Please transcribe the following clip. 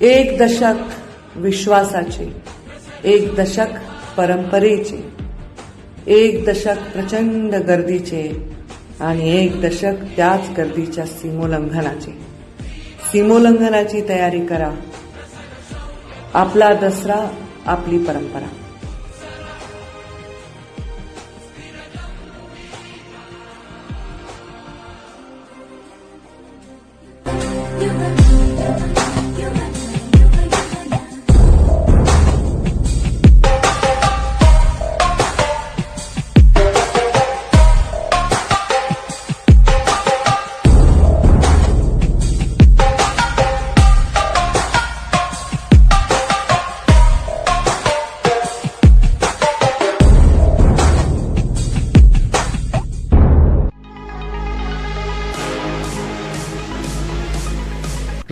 एक दशक विश्वासाचे एक दशक परंपरेचे एक दशक प्रचंड गर्दीचे आणि एक दशक त्याच गर्दीच्या सीमोल्लंघनाचे. सीमोल्लंघनाची तयारी करा. आपला दसरा आपली परंपरा.